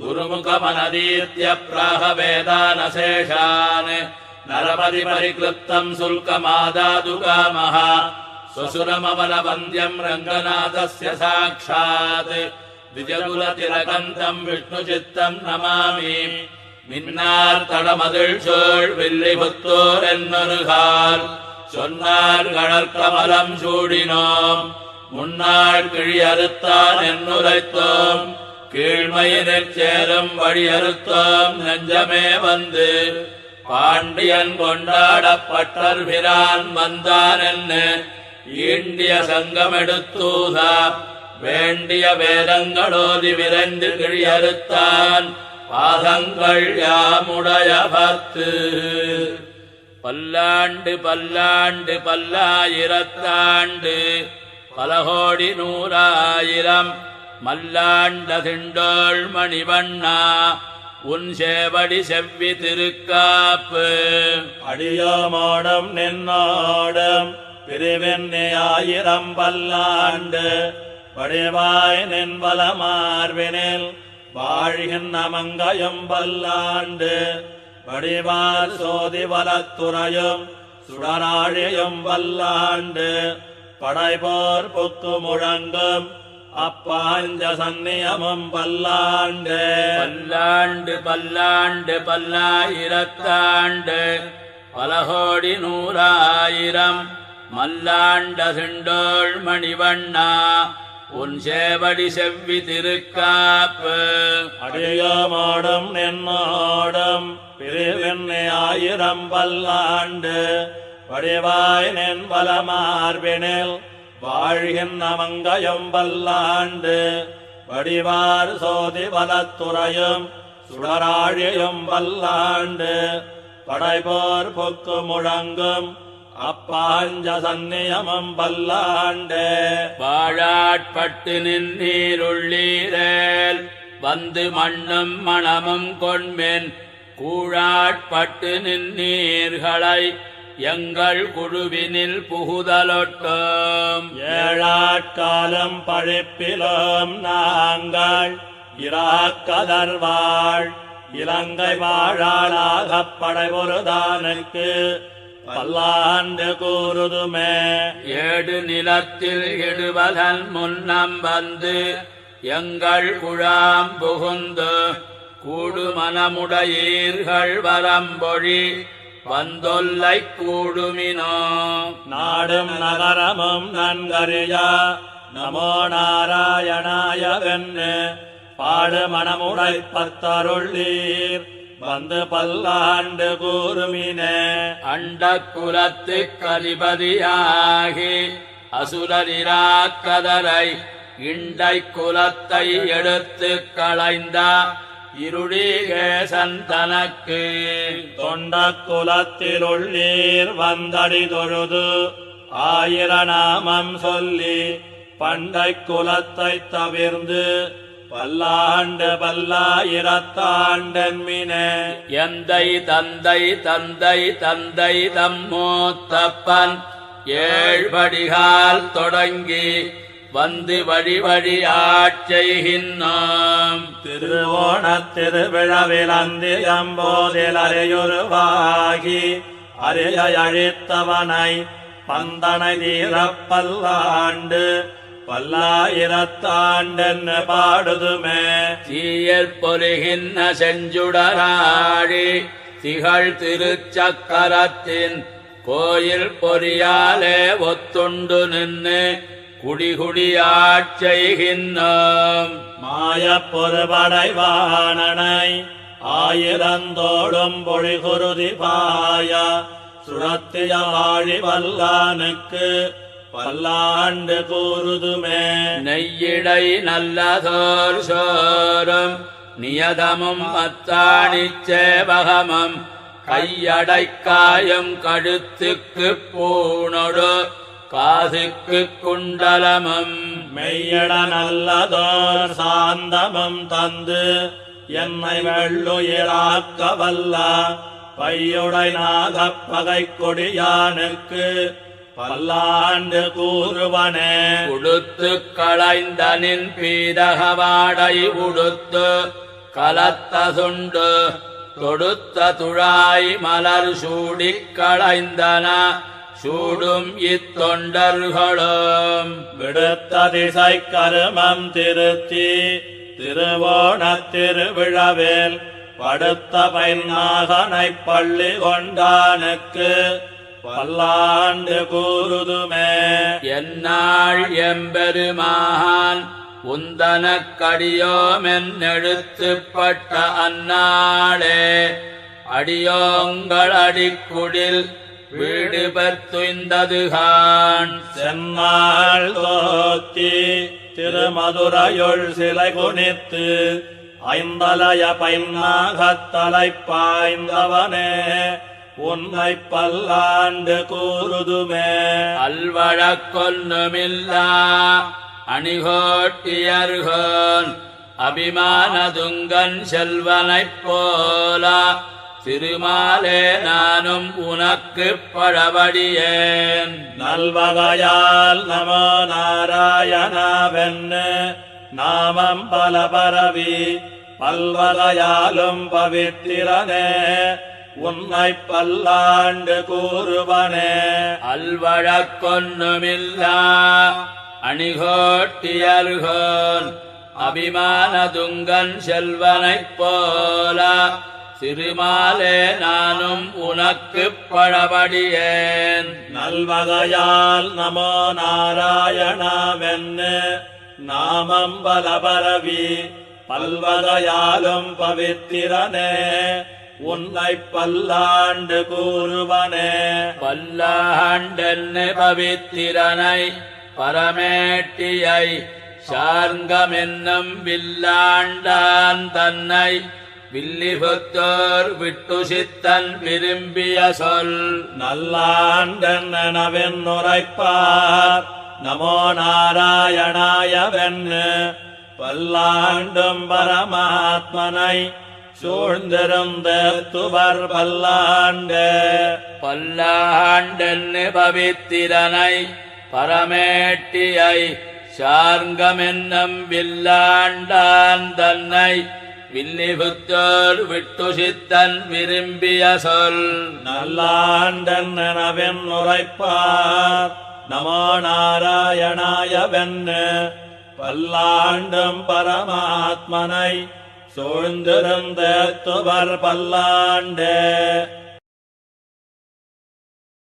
गुरुमुखमनदीत्य प्राह वेदानशेषान् नरपति परिक्लृप्तम् शुल्कमादातु कामः स्वसुरमवलवन्द्यम् रङ्गनाथस्य साक्षात् द्विजकुलतिलकन्तम् विष्णुचित्तम् नमामि மின்னார் சோழ் வில்லிபுத்தோர் என்னொருகால் சொன்னார் கடற்கமலம் சூடினோம் முன்னாள் கிழி அறுத்தான் என்னுரைத்தோம் கீழ்மையினிற் சேரும் வழியறுத்தோம் நெஞ்சமே வந்து. பாண்டியன் கொண்டாடப்பட்டர் பிரான் வந்தான் என்ன ஈண்டிய சங்கமெடுத்தூதா. வேண்டிய வேதங்களோதி விரைந்து கிழியறுத்தான். பாதங்கள் யாமுடைய பத்து பல்லாண்டு பல்லாண்டு பல்லாயிரத்தாண்டு. பலகோடி நூறாயிரம் மல்லாண்ட திண்டோள் மணிவண்ணா உன் சேவடி செவ்வி திருக்காப்பு. அடியாமாடம் நின்னாடம் பிரிவெண்ணி ஆயிரம் பல்லாண்டு. வடிவாய் நின்பல மார்பினில் வாழ்கின்ற மங்கையும் பல்லாண்டு. வடிவார் சோதி வலத்துறையும் சுடராழியும் பல்லாண்டு. படைபோர் புக்கு முழங்கும் அப்பாஞ்ச சந்நியமும் பல்லாண்டு. பல்லாண்டு பல்லாண்டு பல்லாயிரத்தாண்டு. பலகோடி நூறாயிரம் மல்லாண்ட சிண்டோள் மணிவண்ணா உன் சேவடி செவ்வி திருக்காப்பு. அடியோமோடும் நின்னோடும் பிரிவெண்ணி ஆயிரம் பல்லாண்டு. வடிவாய் நின்பல மார்பினில் வாழ்கின்ற மங்கயம் வல்லாண்டு வடிவார் சோதி வலத்துறையும் சுடராழியும் வல்லாண்டு. படைபோர் பொக்கு முழங்கும் அப்பாஞ்ச சந்நியமம் வல்லாண்டு. வாழாட்பட்டு நின்னீருள்ளீரேல் வந்து மண்ணும் மணமும் கொண்மென் கூழாட்பட்டு நின்னீர்களை எங்கள் குழுவினில் புகுதலொட்டும். ஏழாட்காலம் பழிப்பிலும் நாங்கள் இராக்கதர்வாள். இலங்கை வாழாளாகப் படைபொருதானுக்கு பல்லாண்டு கூறுதுமே. ஏடு நிலத்தில் இடுவதன் முன்னம் வந்து எங்கள் குழாம் புகுந்து கூடுமனமுடையீர்கள் வரம்பொழி. வந்தொல்லை கூடுமினோ. நாடும் நகரமும் நன்கறியா. நமோ நாராயணாயவென்னு பாடு மனமுடை பத்தருள்ளீர் வந்து பல்லாண்டு கூறுமினே. அண்ட குலத்து கதிபதியாகி அசுரரிராக்கதரை இண்டை குலத்தை எடுத்து களைந்த. இருளீக சந்தனக்கு தொண்ட குலத்தில் உள்ளீர் வந்தடி தொழுது ஆயிரநாமம் சொல்லி பண்டை குலத்தை தவிர்ந்து பல்லாண்டு பல்லாயிரத்தாண்டன்மினே. எந்தை தந்தை தந்தை தந்தை தம்மூத்தப்பன் ஏழ்படிகால் தொடங்கி வந்து வழி வழி ஆட்செய்கின்றோம் திருவோணத் திருவிழாவில் அந்தியம்போதில் அறையுருவாகி அறைய அழித்தவனை பந்தனை தீரப்பல்லாண்டு பல்லாயிரத்தாண்டென்னு பாடுதுமே. தீயல் பொருகின்ற செஞ்சுடராழி திகழ் திருச்சக்கரத்தின் கோயில் பொறியாலே ஒத்துண்டு நின்று குடிகுடியாட்செய்கின்றோம் மாயப் பொறுபடைவானனை ஆயிரந்தோடும் பொழிகுருதி பாய சுழத்திய வாழி வல்லானுக்கு பல்லாண்டு கூறுதுமே. நெய்யிடை நல்லதோர் சோறும் நியதமும் அத்தாணிச் சேவகமும் கையடைக்காயும் கழுத்துக்கு பூணொடு காதுக்கு குண்டலமும் மெய்யட நல்லதோர் சாந்தமும் தந்து என்னை வெள்ளுயிராக்க வல்ல பையுடை நாகப் பகை கொடியானுக்கு பல்லாண்டு கூறுவனே. உடுத்து களைந்தனின் பீதகவாடை உடுத்து கலத்த சுண்டு தொடுத்த துழாய் மலர் சூடிக் களைந்தன. சூடும் இத்தொண்டர்களும் விடுத்ததிசை கருமம் திருத்தி திருவோணத் திருவிழவேல் படுத்த பைநாகனை பள்ளி கொண்டானுக்கு பல்லாண்டு கூறுதுமே. என்னாள் எம்பெருமான் உந்தனக்கடியோமென் உந்தனக்கடியோமென்னெழுத்துப்பட்ட அந்நாளே அடியோங்கள் அடிக்குடில் வீடு பெற்றுந்ததுகான் சென்னாள் தோத்தி திருமதுரையுள் சிலை குனித்து ஐந்தலய பைநாகத்தலை பாய்ந்தவனே உன்னை பல்லாண்டு கூறுதுமே. அல்வழக்கொன்னுமில்லா அணிகோட்டியர்கோன் அபிமானதுங்கன் செல்வனைப் போல திருமாலே நானும் உனக்கு பழபடியேன் நல்வகையால் நமோ நாராயணாவென்னு நாமம் பல பரவி பல்வகையாலும் பவித்திரனே உன்னை பல்லாண்டு கூறுவனே. அல்வழக்கொன்னுமில்லா அணிகோட்டியர்கோன் அபிமானதுங்கன் செல்வனைப் போல திருமாலே நானும் உனக்கு பழபடியேன். நல்வகையால் நமோ நாராயணாவென்னு நாமம் பல பரவி பல்வகையாலும் பவித்திரனே உன்னை பல்லாண்டு கூறுவனே. பல்லாண்டென்னு பவித்திரனை பரமேட்டியை சார்ங்கமென்னும் வில்லாண்டான் தன்னை வில்லிபுத்தோர் விட்டு சித்தன் விரும்பிய சொல். நல்லாண்டனவென் உரைப்பார் நமோ நாராயணாயவென்னு பல்லாண்டும் பரமாத்மனை சூழ்ந்திருந்த துவர் பல்லாண்டு. பல்லாண்டென்னு பவித்திரனை பரமேட்டியை சார்ங்கமென்னும் வில்லாண்டான் தன்னை வில்லிபுத்தோர் விட்டு சித்தன் விரும்பிய சொல். நல்லாண்டனவென் உரைப்பார். நமோ நாராயணாயவென்னு பல்லாண்டும் பரமாத்மனை சூழ்ந்திருந்த துவர் பல்லாண்டு.